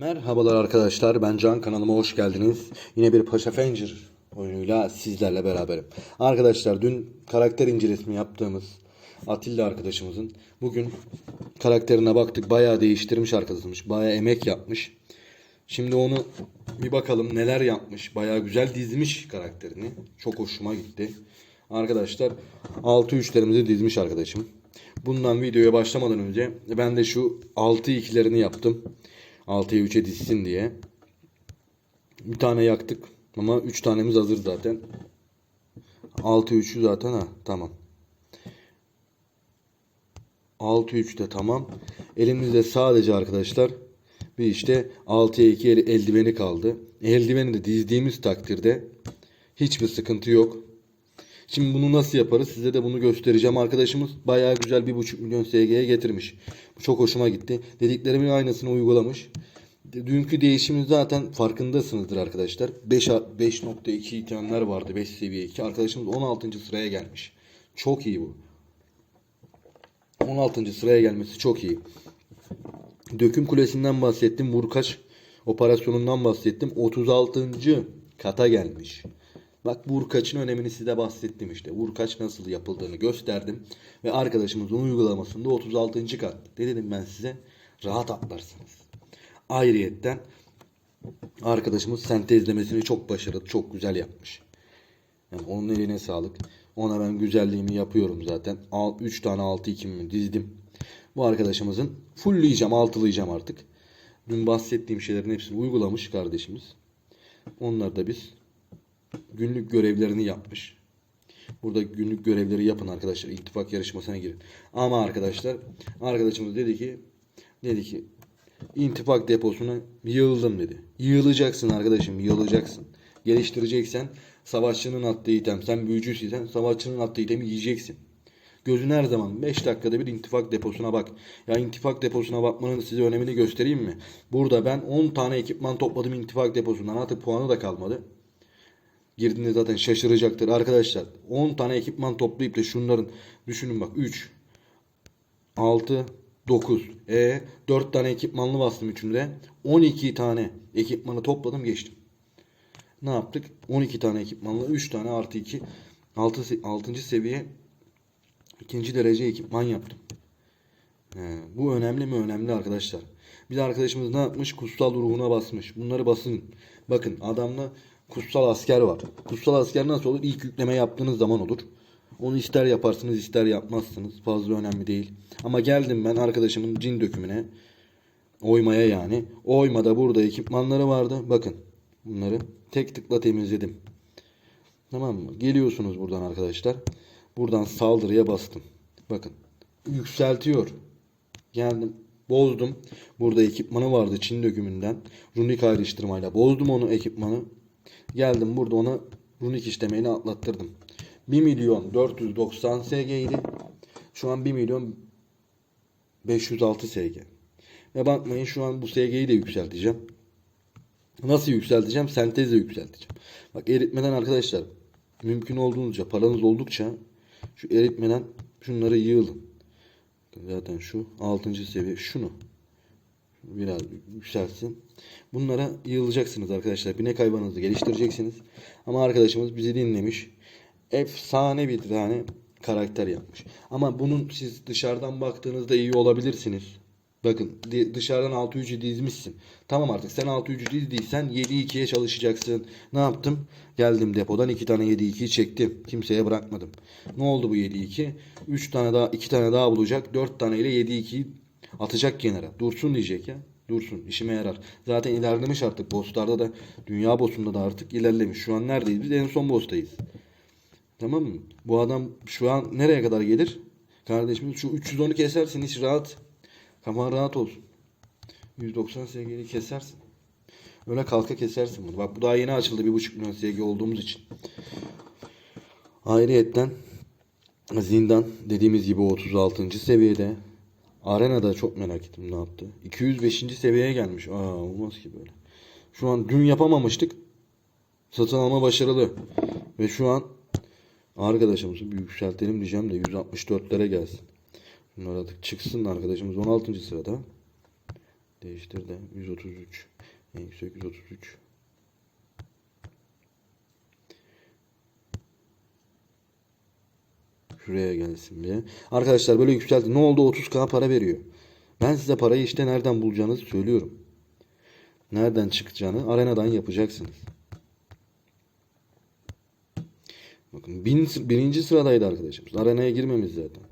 Merhabalar arkadaşlar ben Can kanalıma hoş geldiniz. Yine bir Paşa Fencir oyunuyla sizlerle beraberim. Arkadaşlar dün karakter incelemesini yaptığımız Atilla arkadaşımızın bugün karakterine baktık. Bayağı değiştirmiş arkadaşımız. Bayağı emek yapmış. Şimdi onu bir bakalım neler yapmış. Bayağı güzel dizmiş karakterini. Çok hoşuma gitti. Arkadaşlar 6-3'lerimizi dizmiş arkadaşım. Bundan videoya başlamadan önce ben de şu 6-2'lerini yaptım. 6'ya 3'e dizsin diye. Bir tane yaktık ama 3 tanemiz hazır zaten. 6 3'ü zaten ha tamam. 6 3 de tamam. Elimizde sadece arkadaşlar bir işte 6'ya 2 el- eldiveni kaldı. Eldiveni de dizdiğimiz takdirde hiçbir sıkıntı yok. Şimdi bunu nasıl yaparız? Size de bunu göstereceğim. Arkadaşımız bayağı güzel 1.5 milyon SG'ye getirmiş. Bu çok hoşuma gitti. Dediklerimin aynısını uygulamış. Dünkü değişimin zaten farkındasınızdır arkadaşlar. 5 5.2 itemler vardı 5 seviye 2. Arkadaşımız 16. sıraya gelmiş. Çok iyi bu. 16. sıraya gelmesi çok iyi. Döküm kulesinden bahsettim. Vurkaç operasyonundan bahsettim. 36. kata gelmiş. Bak vurkaçın önemini size bahsettim işte. Vurkaç nasıl yapıldığını gösterdim. Ve arkadaşımızın uygulamasında 36. kat. Ne dedim ben size? Rahat atlarsınız. Ayrıyetten arkadaşımız sentezlemesini çok başarılı, çok güzel yapmış. Yani onun eline sağlık. Ona ben güzelliğimi yapıyorum zaten. 3 tane 6 2'mi dizdim. Bu arkadaşımızın fullleyeceğim, altılayacağım artık. Dün bahsettiğim şeylerin hepsini uygulamış kardeşimiz. Onlar da biz günlük görevlerini yapmış. Burada günlük görevleri yapın arkadaşlar. İttifak yarışmasına girin. Ama arkadaşlar arkadaşımız dedi ki dedi ki intifak deposuna yığıldım dedi. Yığılacaksın arkadaşım yığılacaksın. Geliştireceksen savaşçının attığı item. Sen büyücüysen savaşçının attığı itemi yiyeceksin. Gözün her zaman 5 dakikada bir intifak deposuna bak. Ya intifak deposuna bakmanın size önemini göstereyim mi? Burada ben 10 tane ekipman topladım intifak deposundan. Artık puanı da kalmadı. Girdiğinde zaten şaşıracaktır. Arkadaşlar 10 tane ekipman toplayıp da şunların düşünün bak 3 6 9 e 4 tane ekipmanlı bastım üçünde. 12 tane ekipmanı topladım geçtim. Ne yaptık? 12 tane ekipmanlı 3 tane artı 2 6 6. seviye ikinci derece ekipman yaptım. He, bu önemli mi? Önemli arkadaşlar. Bir arkadaşımız ne yapmış? Kutsal ruhuna basmış. Bunları basın. Bakın adamla kutsal asker var. Kutsal asker nasıl olur? İlk yükleme yaptığınız zaman olur. Onu ister yaparsınız ister yapmazsınız. Fazla önemli değil. Ama geldim ben arkadaşımın cin dökümüne. Oymaya yani. Oymada burada ekipmanları vardı. Bakın bunları tek tıkla temizledim. Tamam mı? Geliyorsunuz buradan arkadaşlar. Buradan saldırıya bastım. Bakın. Yükseltiyor. Geldim. Bozdum. Burada ekipmanı vardı Çin dökümünden. Runik ayrıştırmayla bozdum onu ekipmanı. Geldim burada ona runik işlemeyle atlattırdım. 1 milyon 490 SG idi. Şu an 1 milyon 506 SG. Ve bakmayın şu an bu SG'yi de yükselteceğim. Nasıl yükselteceğim? Sentezle yükselteceğim. Bak eritmeden arkadaşlar mümkün olduğunca paranız oldukça şu eritmeden şunları yığılın. Zaten şu 6. seviye şunu biraz yükselsin. Bunlara yığılacaksınız arkadaşlar. Binek hayvanınızı geliştireceksiniz. Ama arkadaşımız bizi dinlemiş. Efsane bir tane karakter yapmış. Ama bunun siz dışarıdan baktığınızda iyi olabilirsiniz. Bakın dışarıdan 6 3'ü dizmişsin. Tamam artık sen 6 3'ü dizdiysen 7 2'ye çalışacaksın. Ne yaptım? Geldim depodan 2 tane 7 2'yi çektim. Kimseye bırakmadım. Ne oldu bu 7 2? 3 tane daha 2 tane daha bulacak. 4 tane ile 7 2'yi atacak kenara. Dursun diyecek ya. Dursun. işime yarar. Zaten ilerlemiş artık. Boss'larda da dünya boss'unda da artık ilerlemiş. Şu an neredeyiz? Biz en son boss'tayız. Tamam mı? Bu adam şu an nereye kadar gelir? Kardeşim şu 310'u kesersin hiç rahat. Kafan rahat olsun. 190 SG'yi kesersin. Öyle kalka kesersin bunu. Bak bu daha yeni açıldı 1.5 milyon SG olduğumuz için. Ayrıyetten zindan dediğimiz gibi 36. seviyede. Arenada çok merak ettim ne yaptı. 205. seviyeye gelmiş. Aa olmaz ki böyle. Şu an dün yapamamıştık. Satın alma başarılı. Ve şu an arkadaşımızı bir yükseltelim diyeceğim de 164'lere gelsin. Bunlar artık çıksın arkadaşımız 16. sırada. Değiştir de 133. En yüksek 133. Şuraya gelsin bir. Arkadaşlar böyle yükseldi. Ne oldu? 30k para veriyor. Ben size parayı işte nereden bulacağınızı söylüyorum. Nereden çıkacağını arenadan yapacaksınız. Bakın bin, birinci sıradaydı arkadaşımız. Arenaya girmemiz zaten.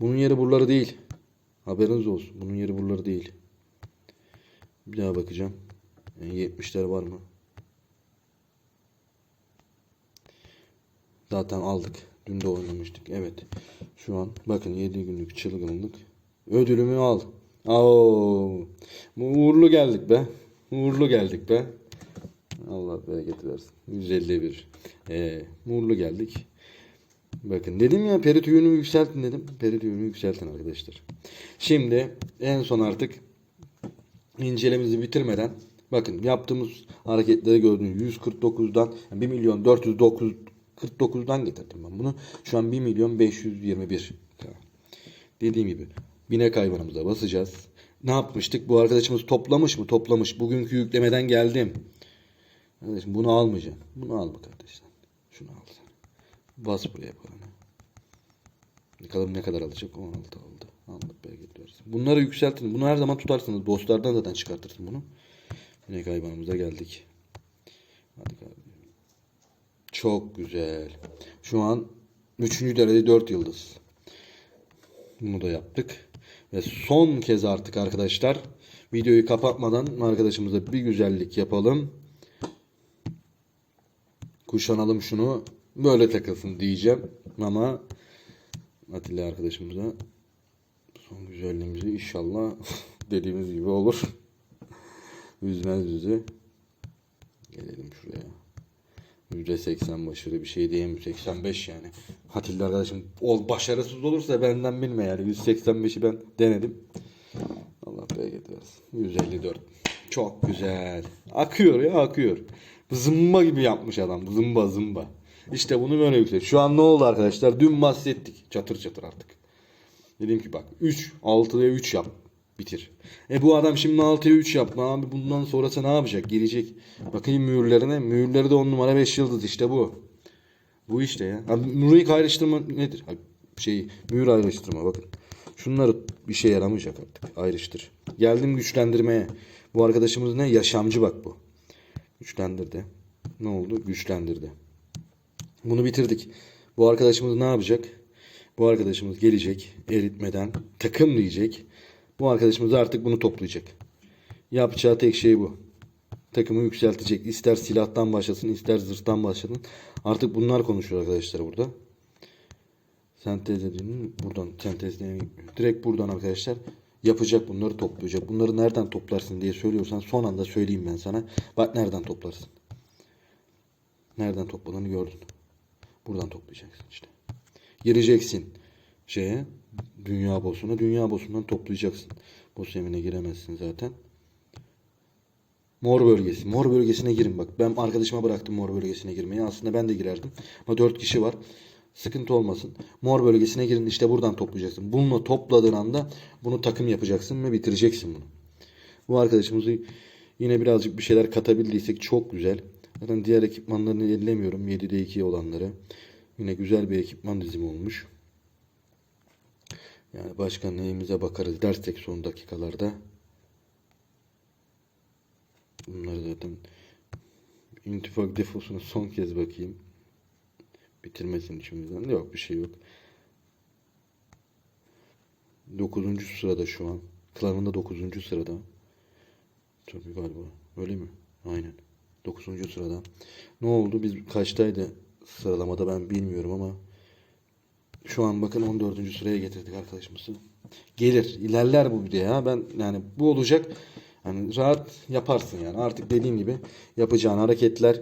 Bunun yeri buraları değil. Haberiniz olsun. Bunun yeri buraları değil. Bir daha bakacağım. Yani 70'ler var mı? Zaten aldık. Dün de oynamıştık. Evet. Şu an bakın 7 günlük çılgınlık. Ödülümü al. Oo. Uğurlu geldik be. Uğurlu geldik be. Allah bereket versin. 151. Ee, uğurlu geldik. Bakın dedim ya peri tüyünü yükseltin dedim. Peri tüyünü yükseltin arkadaşlar. Şimdi en son artık incelememizi bitirmeden bakın yaptığımız hareketleri gördüğünüz 149'dan 1 milyon 409 49'dan getirdim ben bunu. Şu an 1 milyon 521. Tamam. Dediğim gibi binek hayvanımıza basacağız. Ne yapmıştık? Bu arkadaşımız toplamış mı? Toplamış. Bugünkü yüklemeden geldim. Kardeşim bunu almayacağım. Bunu alma kardeşim. Şunu al. Bas buraya paranı. Bakalım ne kadar alacak? 16 aldı. Aldık bereket versin. Bunları yükseltin. Bunu her zaman tutarsınız. Bosslardan zaten çıkartırsın bunu. Binek hayvanımıza geldik. Hadi kardeşim. Çok güzel. Şu an 3. derece 4 yıldız. Bunu da yaptık. Ve son kez artık arkadaşlar videoyu kapatmadan arkadaşımıza bir güzellik yapalım. Kuşanalım şunu. Böyle takılsın diyeceğim. Ama Atilla arkadaşımıza son güzelliğimizi inşallah dediğimiz gibi olur. Üzmez bizi. Gelelim şuraya. %80 başarı bir şey diyeyim. 85 yani. Atilla arkadaşım ol başarısız olursa benden bilme yani. 185'i ben denedim. Allah bereket versin. 154. Çok güzel. Akıyor ya akıyor. Zımba gibi yapmış adam. Zımba zımba. İşte bunu böyle yüksek. Şu an ne oldu arkadaşlar? Dün bahsettik. Çatır çatır artık. Dedim ki bak 3. 6'ya 3 yap. Bitir. E bu adam şimdi 6'ya 3 yapma abi. Bundan sonrası ne yapacak? Gelecek. Bakayım mühürlerine. Mühürleri de 10 numara 5 yıldız işte bu. Bu işte ya. Abi mühür ayrıştırma nedir? Şey mühür ayrıştırma bakın. Şunları bir şey yaramayacak artık. Ayrıştır. Geldim güçlendirmeye. Bu arkadaşımız ne? Yaşamcı bak bu. Güçlendirdi. Ne oldu? Güçlendirdi. Bunu bitirdik. Bu arkadaşımız ne yapacak? Bu arkadaşımız gelecek eritmeden takım diyecek. Bu arkadaşımız artık bunu toplayacak. Yapacağı tek şey bu. Takımı yükseltecek. İster silahtan başlasın ister zırhtan başlasın. Artık bunlar konuşuyor arkadaşlar burada. Sentez dediğinin buradan sentezlemeye gitmiyor. Direkt buradan arkadaşlar yapacak bunları toplayacak. Bunları nereden toplarsın diye söylüyorsan son anda söyleyeyim ben sana. Bak nereden toplarsın. Nereden topladığını gördün. Buradan toplayacaksın işte. Gireceksin şeye dünya boss'una. Dünya boss'undan toplayacaksın. Boss evine giremezsin zaten. Mor bölgesi. Mor bölgesine girin bak. Ben arkadaşıma bıraktım mor bölgesine girmeyi. Aslında ben de girerdim. Ama 4 kişi var. Sıkıntı olmasın. Mor bölgesine girin. İşte buradan toplayacaksın. Bunu topladığın anda bunu takım yapacaksın ve bitireceksin bunu. Bu arkadaşımızı yine birazcık bir şeyler katabildiysek çok güzel. Zaten diğer ekipmanlarını ellemiyorum. 7'de 2 olanları. Yine güzel bir ekipman dizimi olmuş. Yani başka neyimize bakarız dersek son dakikalarda. Bunları zaten intifak defosuna son kez bakayım. Bitirmesin içimizden. Yok bir şey yok. 9. sırada şu an. Klanında 9. sırada. Tabii galiba. Öyle mi? Aynen. 9. sırada. Ne oldu? Biz kaçtaydı sıralamada ben bilmiyorum ama şu an bakın 14. sıraya getirdik arkadaşımızı. Gelir. ilerler bu bir de ya. Ben yani bu olacak. Yani rahat yaparsın yani. Artık dediğim gibi yapacağın hareketler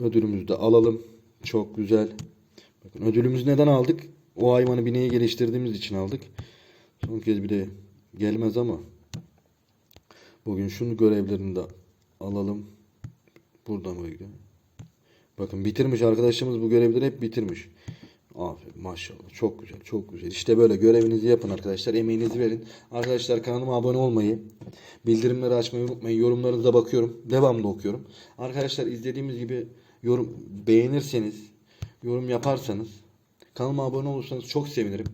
ödülümüzü de alalım. Çok güzel. Bakın ödülümüzü neden aldık? O hayvanı bineği geliştirdiğimiz için aldık. Son kez bir de gelmez ama bugün şunu görevlerini de alalım. Buradan böyle. Bakın bitirmiş arkadaşımız bu görevleri hep bitirmiş. Aferin maşallah çok güzel çok güzel. İşte böyle görevinizi yapın arkadaşlar. Emeğinizi verin. Arkadaşlar kanalıma abone olmayı, bildirimleri açmayı unutmayın. Yorumlarınıza bakıyorum. Devamlı okuyorum. Arkadaşlar izlediğimiz gibi yorum beğenirseniz, yorum yaparsanız, kanalıma abone olursanız çok sevinirim.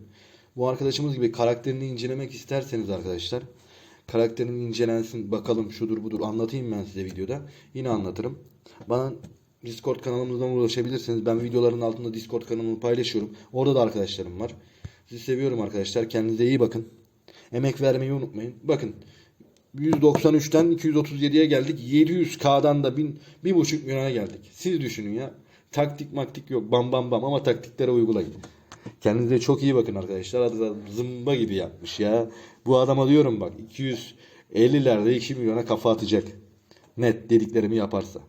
Bu arkadaşımız gibi karakterini incelemek isterseniz arkadaşlar karakterin incelensin bakalım şudur budur anlatayım ben size videoda. Yine anlatırım. Bana Discord kanalımızdan ulaşabilirsiniz. Ben videoların altında Discord kanalımı paylaşıyorum. Orada da arkadaşlarım var. Sizi seviyorum arkadaşlar. Kendinize iyi bakın. Emek vermeyi unutmayın. Bakın 193'ten 237'ye geldik. 700K'dan da 1000 1,5 milyona geldik. Siz düşünün ya. Taktik maktik yok. Bam bam bam ama taktiklere uygulayın. Kendinize çok iyi bakın arkadaşlar. Da zımba gibi yapmış ya. Bu adama diyorum bak 250'lerde 2 milyona kafa atacak. Net dediklerimi yaparsa.